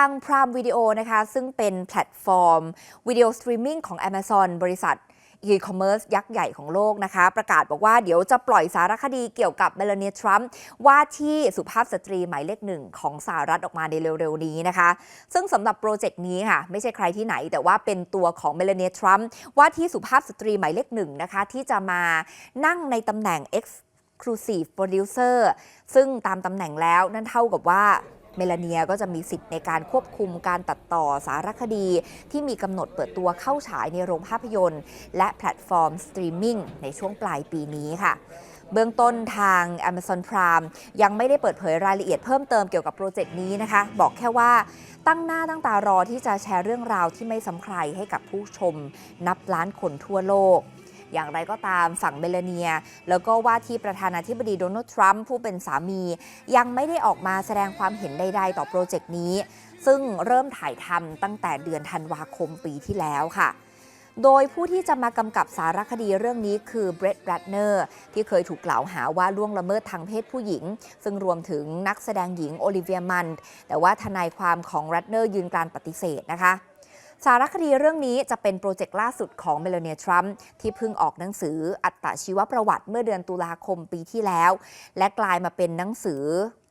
าง Prime Video นะคะ ซึ่งเป็นแพลตฟอร์มวิดีโอสตรีมมิ่งของ Amazon บริษัท e-commerce ยักษ์ใหญ่ของโลกนะคะ ประกาศบอกว่าเดี๋ยวจะปล่อยสารคดีเกี่ยวกับเมลานีทรัมป์ว่าที่สุภาพสตรีหมายเลขหนึ่งของสหรัฐออกมาในเร็วๆ นี้นะคะ ซึ่งสำหรับโปรเจกต์นี้ค่ะ ไม่ใช่ใครที่ไหน แต่ว่าเป็นตัวของเมลานีทรัมป์ว่าที่สุภาพสตรีหมายเลขหนึ่งนะคะ ที่จะมานั่งในตำแหน่ง Exclusive Producer ซึ่งตามตำแหน่งแล้วนั่นเท่ากับว่า เมลาเนียก็จะมีสิทธิ์ในการควบคุมการตัดต่อสารคดี ที่มีกำหนดเปิดตัวเข้าฉายในโรงภาพยนตร์ และแพลตฟอร์มสตรีมมิ่งในช่วงปลายปีนี้ค่ะเบื้องต้นทาง Amazon Prime ยังไม่ได้เปิดเผยรายละเอียดเพิ่มเติมเกี่ยวกับโปรเจกต์นี้นะคะ บอกแค่ว่าตั้งหน้าตั้งตารอที่จะแชร์เรื่องราวที่ไม่ซ้ำใครให้กับผู้ชม นับล้านคนทั่วโลก อย่างไรก็ตามฝั่งเมลเนีย แล้วก็ว่าที่ประธานาธิบดีโดนัลด์ทรัมป์ผู้เป็นสามี ยังไม่ได้ออกมาแสดงความเห็นใด ๆ ต่อโปรเจกต์นี้ ซึ่งเริ่มถ่ายทำตั้งแต่เดือนธันวาคมปีที่แล้วค่ะโดยผู้ที่จะมากำกับสารคดีเรื่องนี้คือเบรดแรดเนอร์ที่เคยถูกกล่าวหาว่าล่วงละเมิดทางเพศผู้หญิง ซึ่งรวมถึงนักแสดงหญิงโอลิเวียมันแต่ว่าทนายความของแรดเนอร์ยืนการปฏิเสธนะคะ สารคดีเรื่องนี้จะเป็นโปรเจกต์ล่าสุดของเมลานีทรัมป์ที่เพิ่งออกหนังสืออัตชีวประวัติเมื่อเดือนตุลาคมปีที่แล้ว และกลายมาเป็นหนังสือ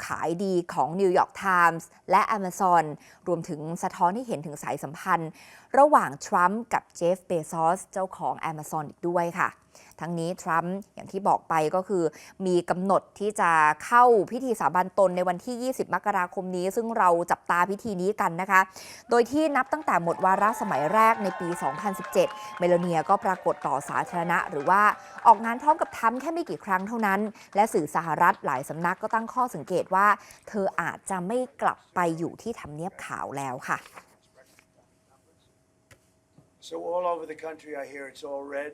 ขายดีของ New York Times และ Amazon รวมถึงสะท้อนให้เห็นถึงสายสัมพันธ์ ระหว่างทรัมป์กับเจฟเบซอสเจ้าของ Amazon อีกด้วยค่ะ ทั้งนี้ทรัมป์อย่างที่บอกไปก็คือ มีกำหนดที่จะเข้าพิธีสาบานตนในวันที่ 20 มกราคมนี้ ซึ่งเราจับตาพิธีนี้กันนะคะ โดยที่นับตั้งแต่หมดวาระสมัยแรกในปี 2017 เมโลเนียก็ปรากฏต่อสาธารณะ หรือว่าออกงานพร้อมกับทำแค่ไม่กี่ครั้งเท่านั้น และสื่อสหรัฐหลายสำนักก็ตั้งข้อสังเกตว่าเธออาจจะไม่กลับไปอยู่ที่ทำเนียบขาวแล้วค่ะ So all over the country, I hear it's all red.